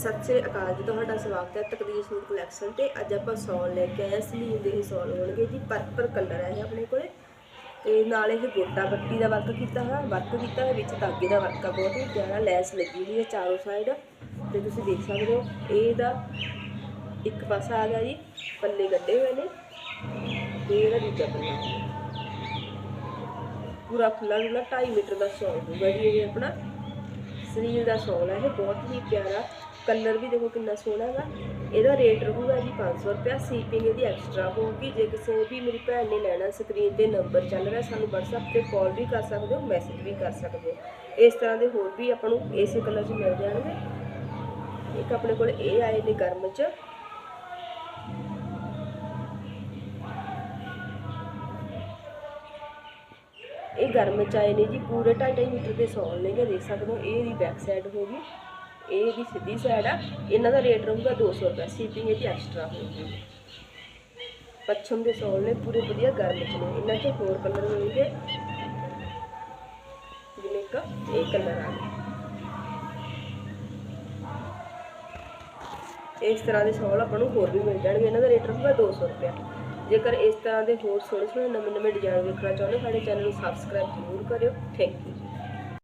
ਸਤਿ ਸ੍ਰੀ ਅਕਾਲ ਜੀ, ਤੁਹਾਡਾ ਸਵਾਗਤ ਹੈ ਤਕਦੀਰ ਸੂਟ ਕਲੈਕਸ਼ਨ ਤੇ। ਅੱਜ ਆਪਾਂ ਸੌਲ ਲੈ ਕੇ ਆਏ ਹਾਂ ਸਲੀਵ ਦੇ ਹੀ ਸੌਲ ਹੋਣਗੇ ਜੀ ਪਰਪਲ ਕਲਰ ਹੈ ਆਪਣੇ ਕੋਲੇ। ਤੇ ਨਾਲ ਇਹ ਗੋਟਾ ਬੱਤੀ ਦਾ ਵਰਕ ਕੀਤਾ ਹੋਇਆ ਵਰਕ ਕੀਤਾ ਹੋਇਆ, ਵਿੱਚ ਧਾਗੇ ਦਾ ਵਰਕ ਆ ਬਹੁਤ ਹੀ, ਪਿਆਰਾ ਲੈਸ ਲੱਗੀ ਹੋਈ ਹੈ ਚਾਰੋਂ ਸਾਈਡ ਤੇ ਤੁਸੀਂ ਦੇਖ ਸਕਦੇ ਹੋ ਇਹ ਦਾ ਇੱਕ ਪਾਸਾ ਆ ਗਿਆ ਜੀ, ਪੱਲੇ ਗੱਡੇ ਹੋਏ ਨੇ। ਤੇ ਇਹਦਾ ਦੂਜਾ ਪੱਲਾ। ਪੂਰਾ ਖੁੱਲਾ ਖੁੱਲਾ 2.5 ਮੀਟਰ ਦਾ ਸੌਲ ਹੋਊਗਾ ਜੀ ਇਹ ਆਪਣਾ। ਸਰੀਰ ਦਾ ਸੌਲ ਹੈ, ਇਹ ਬਹੁਤ ਹੀ ਪਿਆਰਾ ਕਲਰ ਵੀ ਦੇਖੋ ਕਿੰਨਾ ਸੋਹਣਾ ਹੈਗਾ ਇਹਦਾ ਰੇਟ ਰਹੂਗਾ ਜੀ 500 ਰੁਪਿਆ ਸੀਪਿੰਗ ਇਹਦੀ ਐਕਸਟਰਾ ਹੋਊਗੀ। ਜੇ ਕਿਸੇ ਨੇ ਵੀ ਮੇਰੀ ਭੈਣ ਨੇ ਲੈਣਾ ਸਕਰੀਨ ਤੇ ਨੰਬਰ ਚੱਲ ਰਿਹਾ, ਸਾਨੂੰ WhatsApp ਤੇ ਕਾਲ ਵੀ ਕਰ ਸਕਦੇ ਹੋ ਮੈਸੇਜ ਵੀ ਕਰ ਸਕਦੇ ਹੋ। ਇਸ ਤਰ੍ਹਾਂ ਦੇ ਹੋਰ ਵੀ ਆਪਾਂ ਨੂੰ ਇਸੇ ਕਲਰ 'ਚ ਮਿਲ ਜਾਣਗੇ। ਇੱਕ ਆਪਣੇ ਕੋਲ ਇਹ ਆਏ ਨੇ ਗਰਮ 'ਚ। ਇਹ ਗਰਮ ਚ ਆਏ ਨੇ ਜੀ, ਪੂਰੇ 2.5 ਮੀਟਰ ਦੇ ਸੌਲ ਨੇਗੇ ਦੇਖ ਸਕਦੇ ਹੋ, ਇਹ ਇਹਦੀ ਬੈਕ ਸਾਈਡ ਹੋਗੀ ਇਹ ਇਹਦੀ ਸਿੱਧੀ ਸਾਈਡ ਆ, ਇਹਨਾਂ ਦਾ ਰੇਟ ਰਹੂਗਾ 200 ਰੁਪਏ ਸੀਪਿੰਗ ਇਹਦੀ ਐਕਸਟਰਾ ਹੋਊਗੀ ਪੱਛਮ ਦੇ ਸੌਲ ਨੇ, ਪੂਰੇ ਵਧੀਆ ਗਰਮ ਚ ਨੇ, ਇਹਨਾਂ 'ਚ ਹੋਰ ਕਲਰ ਮਿਲਣਗੇ ਜਿਵੇਂ ਇੱਕ, ਇਹ ਕਲਰ ਆ ਗਿਆ ਇਸ ਤਰ੍ਹਾਂ ਦੇ ਸੌਲ ਆਪਾਂ ਨੂੰ ਹੋਰ ਵੀ ਮਿਲ ਜਾਣਗੇ, ਇਹਨਾਂ ਦਾ ਰੇਟ ਰਹੂਗਾ 200 ਰੁਪਏ। ਜੇਕਰ ਇਸ ਤਰ੍ਹਾਂ ਦੇ ਹੋਰ ਸੋਹਣੇ ਸੋਹਣੇ ਨਵੇਂ ਨਵੇਂ ਡਿਜ਼ਾਈਨ ਵੇਖਣਾ ਚਾਹੁੰਦੇ ਹੋ, ਸਾਡੇ ਚੈਨਲ ਨੂੰ ਸਬਸਕ੍ਰਾਈਬ ਜ਼ਰੂਰ ਕਰਿਓ। Thank you